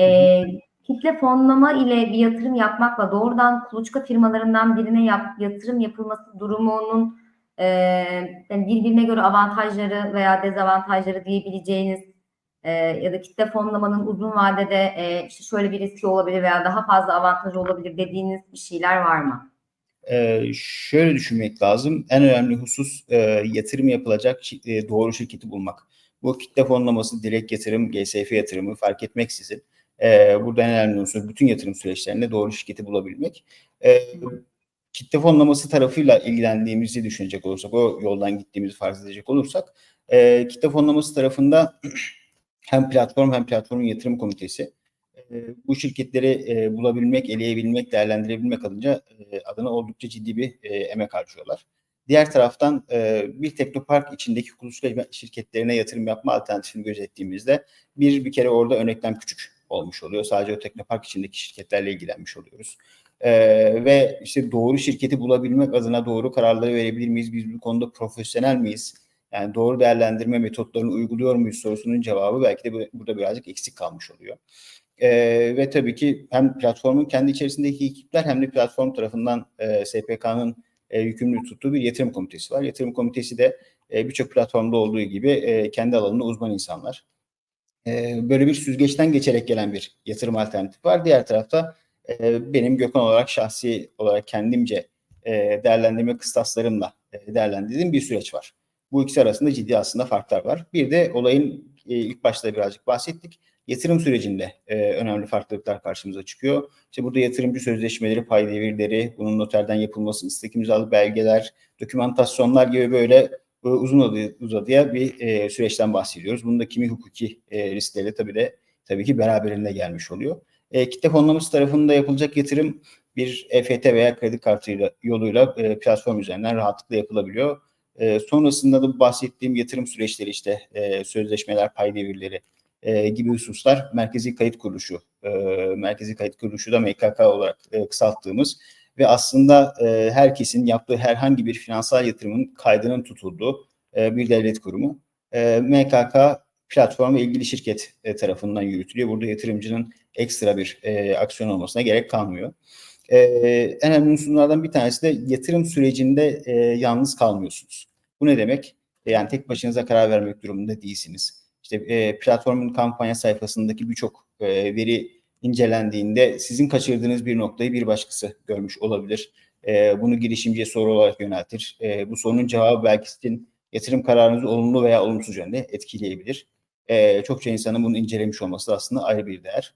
E, kitle fonlama ile bir yatırım yapmakla doğrudan kuluçka firmalarından birine yap, yatırım yapılması durumunun e, yani birbirine göre avantajları veya dezavantajları diyebileceğiniz e, ya da kitle fonlamanın uzun vadede e, işte şöyle bir riski olabilir veya daha fazla avantajı olabilir dediğiniz bir şeyler var mı? Ee, şöyle düşünmek lazım. En önemli husus e, yatırım yapılacak e, doğru şirketi bulmak. Bu kitle fonlaması, direkt yatırım, GSF yatırımı fark etmeksizin. E, burada en önemli unsur bütün yatırım süreçlerinde doğru şirketi bulabilmek. E, kitle fonlaması tarafıyla ilgilendiğimizi düşünecek olursak, o yoldan gittiğimizi farz edecek olursak, e, kitle fonlaması tarafında hem platform hem platformun yatırım komitesi e, bu şirketleri e, bulabilmek, eleyebilmek, değerlendirebilmek adınca e, adına oldukça ciddi bir e, emek harcıyorlar. Diğer taraftan e, bir teknopark içindeki kuluçka şirketlerine yatırım yapma alternatifini gözettiğimizde bir bir kere orada örneklem küçük olmuş oluyor. Sadece o teknopark içindeki şirketlerle ilgilenmiş oluyoruz. E, ve işte doğru şirketi bulabilmek adına doğru kararları verebilir miyiz? Biz bu konuda profesyonel miyiz? Yani doğru değerlendirme metotlarını uyguluyor muyuz sorusunun cevabı belki de bu- burada birazcık eksik kalmış oluyor. Ee, ve tabii ki hem platformun kendi içerisindeki ekipler hem de platform tarafından e, SPK'nın e, yükümlü tuttuğu bir yatırım komitesi var. Yatırım komitesi de e, birçok platformda olduğu gibi e, kendi alanında uzman insanlar. E, böyle bir süzgeçten geçerek gelen bir yatırım alternatifi var. Diğer tarafta e, benim Gökhan olarak şahsi olarak kendimce e, değerlendirme kıstaslarımla e, değerlendirdiğim bir süreç var. Bu ikisi arasında ciddi aslında farklar var. Bir de olayın e, ilk başta birazcık bahsettik yatırım sürecinde e, önemli farklılıklar karşımıza çıkıyor. İşte burada yatırımcı sözleşmeleri, pay devirleri, bunun noterden yapılması, ıslık imzalı belgeler, dokümantasyonlar gibi böyle uzun uzadı, uzadıya bir e, süreçten bahsediyoruz. Bunun da kimi hukuki e, riskleri tabii de tabii ki beraberinde gelmiş oluyor. E, kitle fonlaması tarafında yapılacak yatırım bir EFT veya kredi kartıyla yoluyla e, platform üzerinden rahatlıkla yapılabiliyor. E, sonrasında da bahsettiğim yatırım süreçleri işte e, sözleşmeler, pay devirleri, e, gibi hususlar Merkezi Kayıt Kuruluşu, e, Merkezi Kayıt Kuruluşu da MKK olarak e, kısalttığımız ve aslında e, herkesin yaptığı herhangi bir finansal yatırımın kaydının tutulduğu e, bir devlet kurumu. E, MKK platform ve ilgili şirket e, tarafından yürütülüyor. Burada yatırımcının ekstra bir e, aksiyon olmasına gerek kalmıyor. E, en önemli unsurlardan bir tanesi de yatırım sürecinde e, yalnız kalmıyorsunuz. Bu ne demek? E, yani tek başınıza karar vermek durumunda değilsiniz işte e, platformun kampanya sayfasındaki birçok e, veri incelendiğinde sizin kaçırdığınız bir noktayı bir başkası görmüş olabilir. E, bunu girişimciye soru olarak yöneltir. E, bu sorunun cevabı belki sizin yatırım kararınızı olumlu veya olumsuz yönde etkileyebilir. E, çokça insanın bunu incelemiş olması da aslında ayrı bir değer.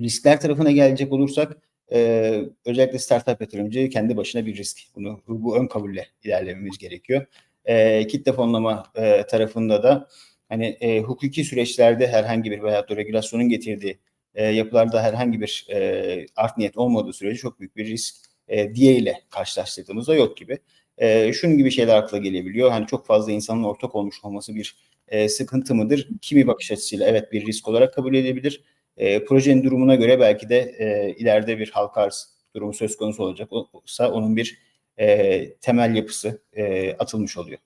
Riskler tarafına gelecek olursak e, özellikle startup yatırımcı kendi başına bir risk. Bunu bu ön kabulle ilerlememiz gerekiyor. E, kitle fonlama e, tarafında da hani e, hukuki süreçlerde herhangi bir veya da regülasyonun getirdiği e, yapılarda herhangi bir e, art niyet olmadığı sürece çok büyük bir risk e, diğeriyle karşılaştırdığımızda yok gibi. E, şunun gibi şeyler akla gelebiliyor. Hani çok fazla insanın ortak olmuş olması bir e, sıkıntı mıdır? Kimi bakış açısıyla evet bir risk olarak kabul edebilir. E, projenin durumuna göre belki de e, ileride bir halka arz durumu söz konusu olacak. Olsa onun bir e, temel yapısı e, atılmış oluyor.